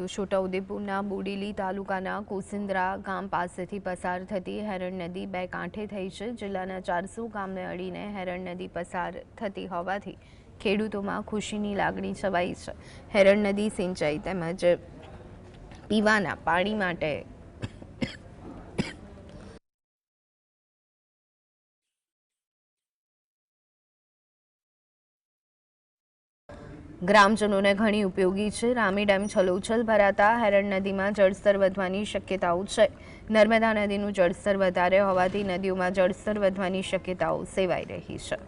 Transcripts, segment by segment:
તો છોટાઉદેપુરના બોડેલી તાલુકાના કોસિંદ્રા ગામ પાસેથી પસાર થતી હેરણ નદી બે કાંઠે થઈ છે. જિલ્લાના ચારસો ગામને અડીને હેરણ નદી પસાર થતી હોવાથી ખેડૂતોમાં ખુશીની લાગણી છવાઈ છે. હેરણ નદી સિંચાઈ તેમજ પીવાના પાણી માટે ગ્રામજનોને ઘણી ઉપયોગી છે. રામી ડેમ છલોછલ ભરાતા હેરણ નદીમાં જળસ્તર વધવાની શક્યતાઓ છે. નર્મદા નદીનું જળસ્તર વધારે હોવાથી નદીઓમાં જળસ્તર વધવાની શક્યતાઓ સેવાઈ રહી છે.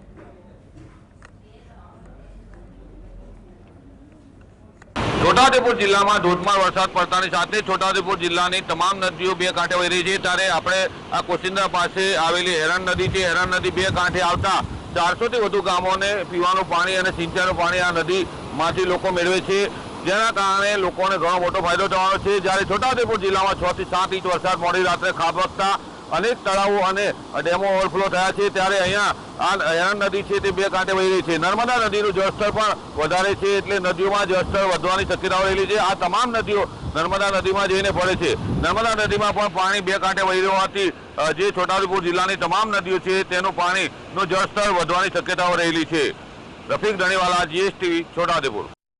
છોટાઉદેપુર જિલ્લામાં ધોધમાર વરસાદ પડતાની સાથે છોટાઉદેપુર જિલ્લાની તમામ નદીઓ બે કાંઠે વહી રહી છે. ત્યારે આપણે આ કોશિંદા પાસે આવેલી હેરણ નદી છે. હેરણ નદી બે કાંઠે આવતા ચારસો થી વધુ ગામોને પીવાનું પાણી અને સિંચાઈનું પાણી આ નદીમાંથી લોકો મેળવે છે. જેના કારણે લોકોને ઘણો મોટો ફાયદો થવાનો છે. જ્યારે છોટાઉદેપુર જિલ્લામાં છ થી સાત ઇંચ વરસાદ મોડી રાત્રે ખાબકતા અનેક તળાવો અને ડેમો ઓવરફ્લો થયા છે. ત્યારે અહીંયા આ હેરાન નદી છે તે બે કાંઠે વહી રહી છે. નર્મદા નદીનું જળસ્તર પણ વધારે છે એટલે નદીઓમાં જળસ્તર વધવાની શક્યતાઓ રહેલી છે. આ તમામ નદીઓ નર્મદા નદીમાં જઈને પડે છે. નર્મદા નદીમાં પણ પાણી બે કાંઠે વહી હોવાથી જે છોટાઉદેપુર જિલ્લાની તમામ નદીઓ છે તેનું પાણીનું જળસ્તર વધવાની શક્યતાઓ રહેલી છે. રફીક ધણીવાલા, જીએસટી, છોટાઉદેપુર.